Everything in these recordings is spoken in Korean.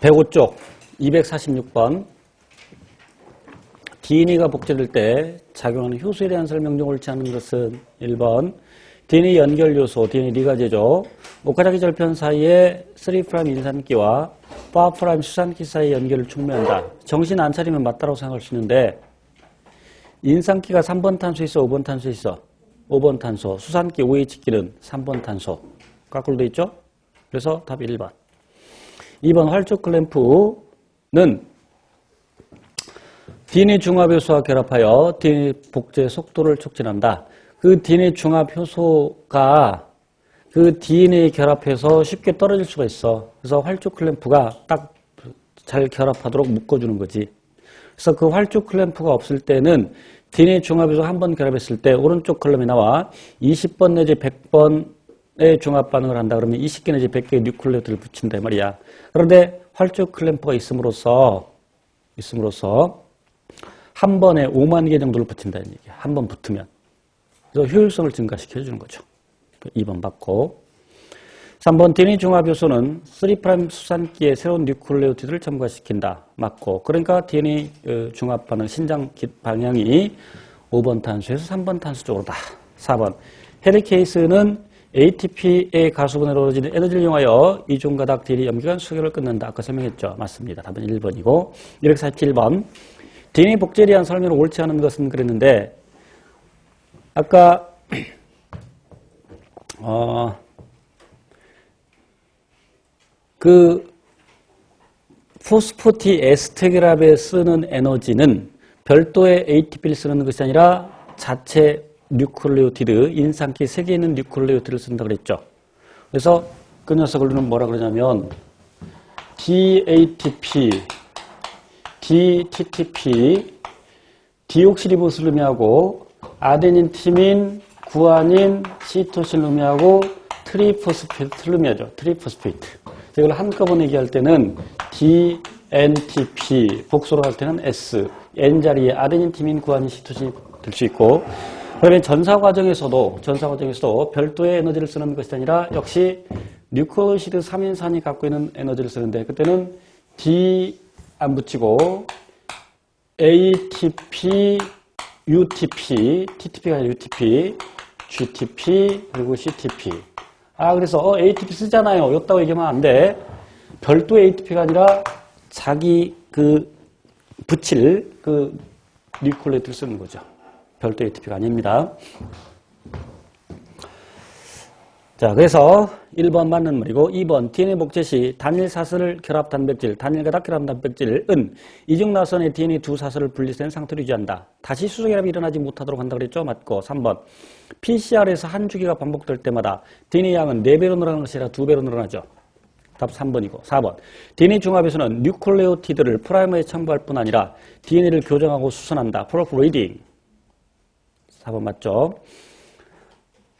105쪽 246번 DNA가 복제될 때 작용하는 효소에 대한 설명 중 옳지 않은 것은 1번 DNA 연결 요소, DNA 리가제죠. 오카자키 절편 사이에 3' 인산기와 4' 수산기 사이의 연결을 촉매한다. 정신 안 차리면 맞다고 생각할 수 있는데 인산기가 3번 탄소에 있어, 5번 탄소에 있어. 5번 탄소, 수산기 OH기는 3번 탄소. 거꾸로 돼 있죠? 그래서 답 1번. 2번 활쪽 클램프는 DNA 중합 효소와 결합하여 DNA 복제 속도를 촉진한다. 그 DNA 중합 효소가 그 DNA 결합해서 쉽게 떨어질 수가 있어. 그래서 활쪽 클램프가 딱 잘 결합하도록 묶어주는 거지. 그래서 그 활쪽 클램프가 없을 때는 DNA 중합에서 한번 결합했을 때 오른쪽 컬럼이 나와 20번 내지 100번 의 중합 반응을 한다 그러면 20개 내지 100개의 뉴클레오트를 붙인다 말이야. 그런데 활쪽 클램프가 있음으로써 있음으로써 한 번에 5만 개 정도를 붙인다는 얘기야. 한 번 붙으면. 그래서 효율성을 증가시켜 주는 거죠. 2번 받고 3번 DNA 중합 요소는 3' 수산기의 새로운 뉴클레오티드를 첨가시킨다. 맞고 그러니까 어, 중합 반응 신장 방향이 5번 탄소에서 3번 탄소 쪽으로다. 4번 헤리케이스는 ATP의 가수분해로 이루어지는 에너지를 이용하여 이중가닥 DNA 염기관 수결을 끊는다. 아까 설명했죠. 맞습니다. 답은 1번이고 247번 DNA 복제에 대한 설명을 옳지 않은 것은 그랬는데 아까 어, 그 포스포티 에스테그랍에 쓰는 에너지는 별도의 ATP를 쓰는 것이 아니라 자체 뉴클레오티드, 인산기 세개에 있는 뉴클레오티드를 쓴다 그랬죠. 그래서 그 녀석을 뭐라 그러냐면 DATP, DTTP, 디옥시리보스를 의미하고 아데닌, 티민, 구아닌, 트리포스페이트를 의미하죠. 트리포스페이트. 이걸 한꺼번에 얘기할 때는 DNTP, 복수로 할 때는 S, N 자리에 아데닌, 티민, 구아닌, 시토신이 될수 있고 그러면 전사 과정에서도 전사 과정에서도 별도의 에너지를 쓰는 것이 아니라 역시 뉴클로시드 3인산이 갖고 있는 에너지를 쓰는데 그때는 D 안 붙이고 ATP, UTP, TTP가 아니라 UTP, GTP 그리고 CTP. 아 그래서 어, ATP 쓰잖아요. 였다고 얘기하면 안 돼. 별도 ATP가 아니라 자기 그 붙일 그 뉴클레이트를 쓰는 거죠. 별도 ATP가 아닙니다. 자, 그래서 1번 맞는 말이고 2번 DNA 복제 시 단일 사슬을 결합 단백질, 단일 가닥 결합 단백질은 이중 나선의 DNA 두 사슬을 분리된 상태로 유지한다. 다시 수소 결합이 일어나지 못하도록 한다 그랬죠? 맞고 3번 PCR에서 한 주기가 반복될 때마다 DNA 양은 4배로 늘어나는 것이 아니라 2배로 늘어나죠. 답 3번이고 4번 DNA 중합에서는 뉴클레오티드를 프라이머에 첨부할 뿐 아니라 DNA를 교정하고 수선한다. 프로프 레이딩 4번 맞죠?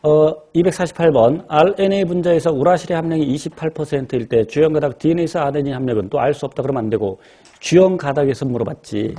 어, 248번 RNA 분자에서 우라실의 함량이 28%일 때 주연 가닥 DNA에서 아데닌 함량은 또 알 수 없다 그러면 안 되고 주연 가닥에서 물어봤지.